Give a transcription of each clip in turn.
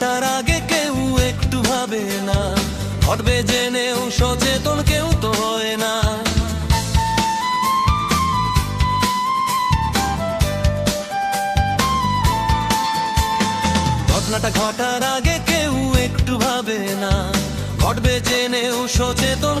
ঘটার আগে কেউ একটু ভাবে না। ঘটবে জেনেও সচেতন কেউ তো হয় না। ঘটনাটা ঘটার আগে কেউ একটু ভাবে না। ঘটবে জেনেও সচেতন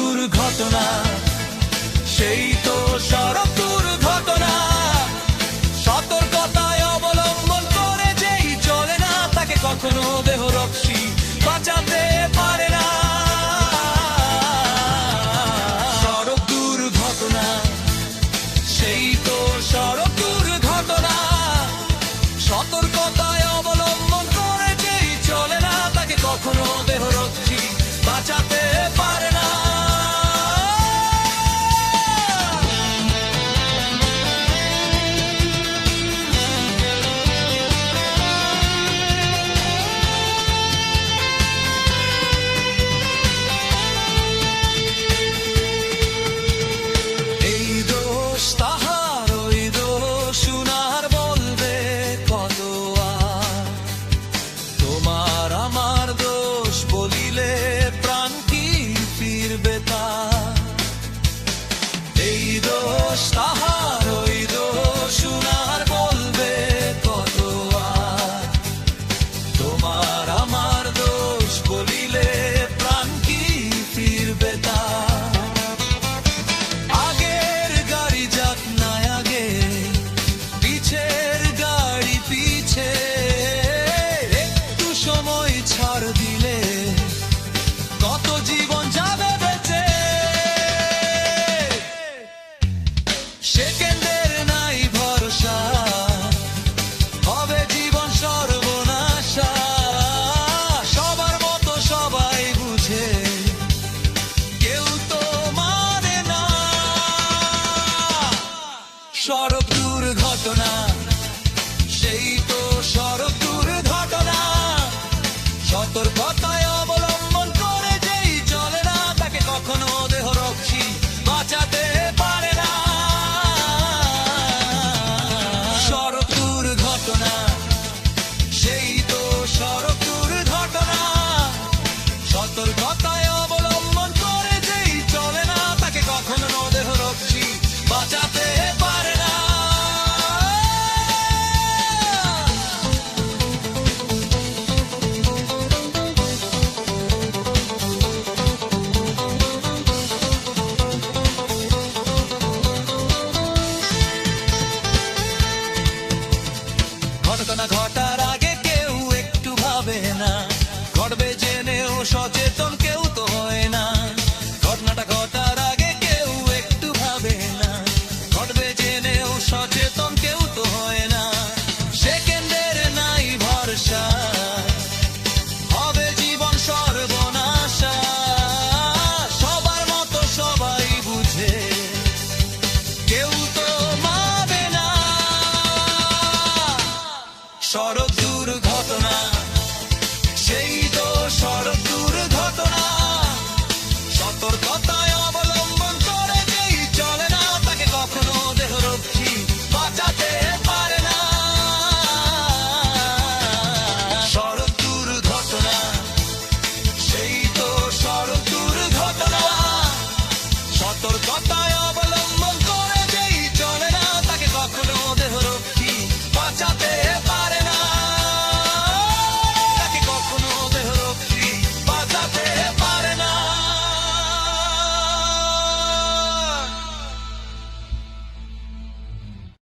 দুর্ঘটনা, সেই তো সড়ক দুর্ঘটনা। সতর্কতায় অবলম্বন করে যেই চলে না, তাকে কখনো দেহ বাঁচাতে পারে না। সেই তো সতর্কতায় অবলম্বন করে যেই চলে না, তাকে কখনো দেহ রক্ষী বাঁচাতে সরব দুর্ঘটনা সেই তো